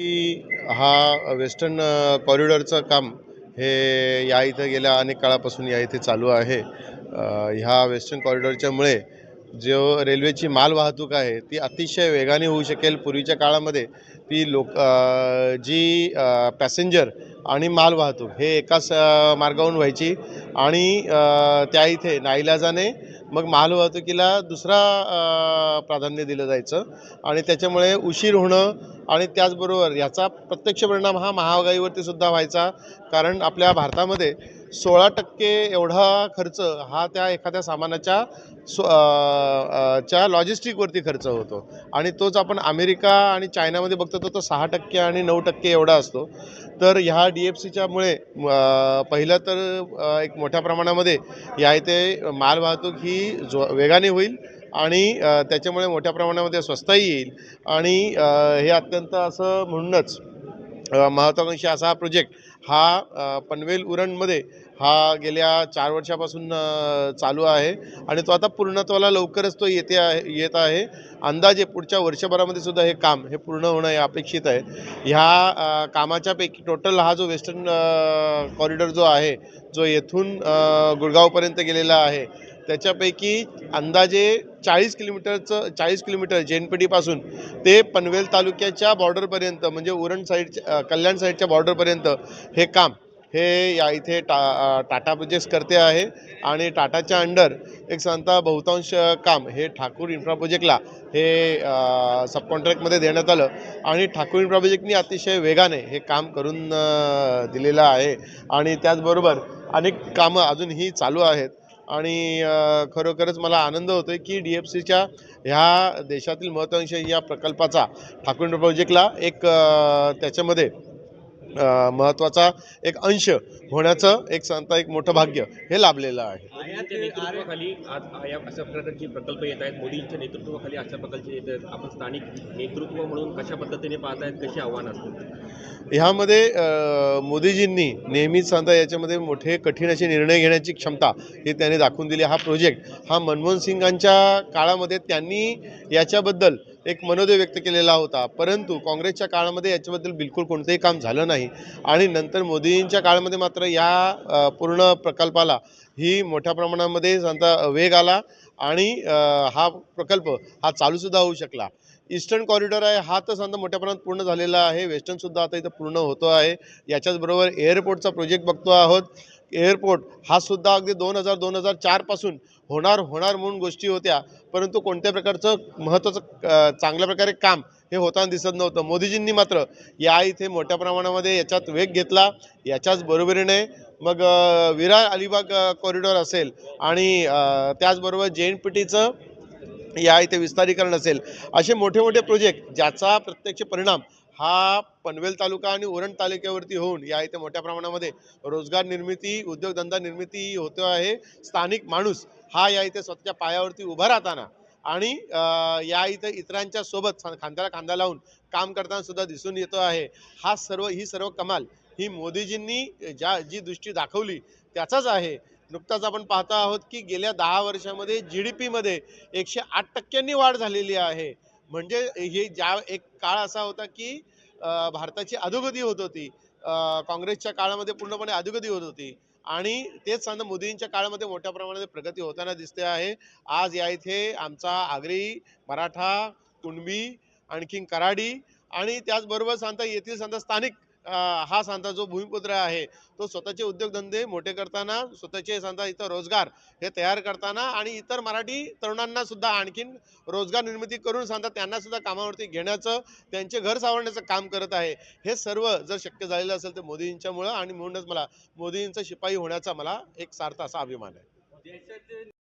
की हा वेस्टर्न कॉरिडॉरचं काम हे या इथं गेल्या अनेक काळापासून या इथे चालू आहे. ह्या वेस्टर्न कॉरिडॉरच्यामुळे जो रेल्वेची माल वाहतूक आहे ती अतिशय वेगाने होऊ शकेल. पूर्वीच्या काळामध्ये ती लोक जी पॅसेंजर आणि माल वाहतूक हे एकाच मार्गावरून व्हायची आणि त्या इथे नाईलाजाने मग मालवाहतुकीला दुसरा प्राधान्य दिलं जायचं. आणि त्याच्यामुळे उशीर होणं आणि त्याचबरोबर याचा प्रत्यक्ष परिणाम हा महागाईवरती सुद्धा व्हायचा. कारण आपल्या भारतामध्ये सोळा टक्के एवढा खर्च हा त्या एखाद्या सामानाच्या सो च्या लॉजिस्टिकवरती खर्च होतो. आणि तोच आपण अमेरिका आणि चायनामध्ये बघतो तर तो सहा टक्के आणि नऊ टक्के एवढा असतो. तर ह्या डी एफ सीच्यामुळे पहिलं तर एक मोठ्या प्रमाणामध्ये या इथे माल वाहतूक ही जो वेगाने होईल आणि त्याच्यामुळे मोठ्या प्रमाणामध्ये स्वस्तही येईल. आणि हे अत्यंत असं म्हणूनच महत्त्वाकांक्षी असा हा प्रोजेक्ट हा पनवेल उरणमध्ये हा गेल्या चार वर्षापासून चालू आहे. आणि तो आता पूर्णत्वाला लवकरच तो येते आहे येत आहे. अंदाजे पुढच्या वर्षभरामध्ये सुद्धा हे काम हे पूर्ण होणं हे अपेक्षित आहे. ह्या कामाच्यापैकी कामाच्या पैकी टोटल हा जो वेस्टर्न कॉरिडॉर जो आहे जो येथून गुडगावपर्यंत गेलेला आहे त्याच्यापैकी अंदाजे चाळीस किलोमीटरचं चाळीस किलोमीटर जेनपीटीपासून ते पनवेल तालुक्याच्या बॉर्डरपर्यंत म्हणजे उरण साईडच्या कल्याण साईडच्या बॉर्डरपर्यंत हे काम हे या इथे टा टाटा प्रोजेक्ट्स करते आहे. आणि टाटाच्या अंडर एक सांगता बहुतांश काम हे ठाकूर इन्फ्रा प्रोजेक्टला हे सब कॉन्ट्रॅक्टमध्ये देण्यात आलं. आणि ठाकूर इन्फ्रा प्रोजेक्टनी अतिशय वेगाने हे काम करून दिलेलं आहे. आणि त्याचबरोबर अनेक कामं अजूनही चालू आहेत. आणि खरोखरच मला आनंद होतो आहे की डी एफ सीच्या ह्या देशातील महत्त्वांशी या प्रकल्पाचा ठाकूर प्रोजेक्टला एक त्याच्यामध्ये महत्त्वाचा एक अंश होण्याचं एक सांगता एक मोठं भाग्य हे लाभलेलं आहे. नेतृत्वाखाली अशा प्रकारचे प्रकल्प येत आहेत. मोदींच्या नेतृत्वाखाली अशा प्रकारचे येत आहेत. आपण स्थानिक नेतृत्व म्हणून कशा पद्धतीने पाहतायत? कशी आव्हानं असतील? ह्यामध्ये मोदीजींनी नेहमीच सांगता याच्यामध्ये मोठे कठीण असे निर्णय घेण्याची क्षमता ही त्यांनी दाखवून दिली. हा प्रोजेक्ट हा मनमोहन सिंगांच्या काळामध्ये त्यांनी याच्याबद्दल एक मनोदय व्यक्त केलेला होता. परंतु काँग्रेसच्या काळामध्ये याच्याबद्दल बिलकुल कोणतंही काम झालं नाही. आणि नंतर मोदींच्या काळामध्ये मात्र या पूर्ण प्रकल्पाला ही मोठ्या प्रमाणामध्ये सांगता वेग आला आणि हा प्रकल्प हा चालूसुद्धा होऊ शकला. ईस्टर्न कॉरिडॉर आहे हा तर समजा मोठ्या प्रमाणात पूर्ण झालेला आहे. वेस्टर्नसुद्धा आता इथं पूर्ण होतो आहे. याच्याचबरोबर एअरपोर्टचा प्रोजेक्ट बघतो आहोत. एअरपोर्ट हा सुद्धा अगदी दोन हजार दोन हजार चारपासून होणार होणार म्हणून गोष्टी होत्या. परंतु कोणत्या प्रकारचं महत्त्वाचं चांगल्या प्रकारे काम हे होताना दिसत नव्हतं. मोदीजींनी मात्र या इथे मोठ्या प्रमाणामध्ये याच्यात वेग घेतला. याच्याच बरोबरीने मग विरार अलिबाग कॉरिडॉर असेल आणि त्याचबरोबर जे एन पी टीचं या इथे विस्तारीकरण असेल. असे मोठे मोठे प्रोजेक्ट ज्याचा प्रत्यक्ष परिणाम हा पनवेल तालुका आणि उरण तालुक्यावरती होऊन या इथे मोठ्या प्रमाणामध्ये रोजगार निर्मिती उद्योगधंदा निर्मिती होतो आहे. स्थानिक माणूस हा या इथे स्वतःच्या पायावरती उभा राहताना आणि या इथे इतरांच्या सोबत खांद्याला खांदा लावून काम करताना सुद्धा दिसून येतो आहे. हा सर्व ही सर्व कमाल ही मोदीजींनी ज्या जी दृष्टी दाखवली त्याचाच आहे. नुकताच आपण पाहतो आहोत की गेल्या दहा वर्षामध्ये जी डी पीमध्ये एकशे आठ टक्क्यांनी वाढ झालेली आहे. म्हणजे हे ज्या एक काळ असा होता की भारताची अधोगती होत होती. काँग्रेसच्या काळामध्ये पूर्णपणे अधोगती होत होती. आणि तेच सांगता मोदींच्या काळामध्ये मोठ्या प्रमाणात प्रगती होताना दिसते आहे. आज या इथे आमचा आगरी मराठा कुणबी आणखीन कराडी आणि त्याचबरोबर सांगता येथील सांगता स्थानिक हा सांगता जो भूमिपुत्र आहे तो स्वतःचे उद्योगधंदे मोठे करताना स्वतःचे सांगता इथं रोजगार हे तयार करताना आणि इतर मराठी तरुणांना सुद्धा आणखीन रोजगार निर्मिती करून सांगता त्यांना सुद्धा कामावरती घेण्याचं त्यांचे घर सावरण्याचं काम करत आहे. हे सर्व जर शक्य झालेलं असेल तर मोदींच्यामुळं आणि म्हणूनच मला मोदींचा शिपाई होण्याचा मला एक सार्थ असा अभिमान आहे.